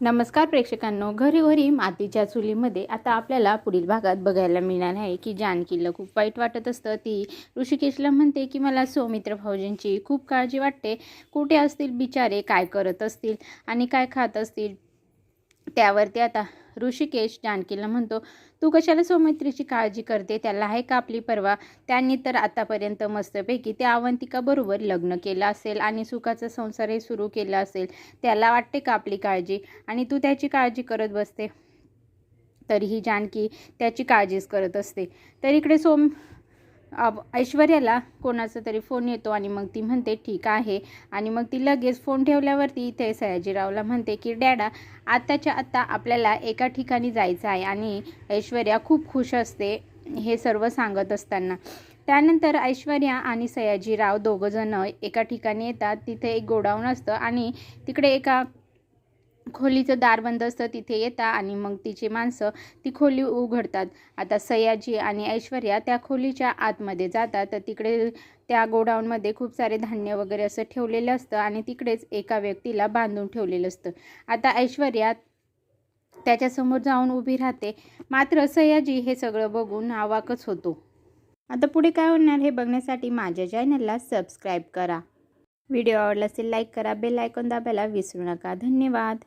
नमस्कार प्रेक्षकांनो घरी घरी मातीच्या चुलीमध्ये आता आपल्याला पुढील भागात बघायला मिळणार आहे की जानकीला खूप वाईट वाटत असतं. ती ऋषिकेशला म्हणते की मला सौमित्र भाऊजींची खूप काळजी वाटते. कुठे असतील बिचारे? काय करत असतील आणि काय खात असतील? त्यावरती आता ऋषिकेश जानकीला म्हणतो तू कशाला सौमित्रीची काळजी करते? त्याला आहे का आपली परवा? त्यांनी तर आतापर्यंत मस्तपैकी त्या अवंतिकाबरोबर लग्न केलं असेल आणि सुखाचा संसारही सुरू केला असेल. त्याला वाटते का आपली काळजी? आणि तू त्याची काळजी करत बसते? तरीही जानकी त्याची काळजीच करत असते. तर इकडे सोम ऐश्वर्याला कोणाचा तरी फोन येतो आणि मग ती म्हणते ठीक आहे. आणि मग ती लगेच फोन ठेवल्यावरती इथे सयाजीरावला म्हणते की डॅडा आत्ताच्या आत्ता आपल्याला एका ठिकाणी जायचं आहे आणि ऐश्वर्या खूप खुश असते हे सर्व सांगत असताना. त्यानंतर ऐश्वर्या आणि सयाजीराव दोघंजणं एका ठिकाणी येतात. तिथे एक गोडाऊन असतं आणि तिकडे एका खोलीचं दार बंद असतं तिथे येतात आणि मग तिची माणसं ती खोली उघडतात. आता सयाजी आणि ऐश्वर्या त्या खोलीच्या आतमध्ये जातात तर तिकडे त्या गोडाऊनमध्ये खूप सारे धान्य वगैरे असं ठेवलेलं असतं आणि तिकडेच एका व्यक्तीला बांधून ठेवलेलं असतं. आता ऐश्वर्या त्याच्यासमोर जाऊन उभी राहते. मात्र सयाजी हे सगळं बघून आवाकच होतो. आता पुढे काय होणार हे बघण्यासाठी माझ्या चॅनलला सबस्क्राईब करा. व्हिडिओ आवडला असेल लाईक करा. बेल आयकॉन दाबायला विसरू नका. धन्यवाद.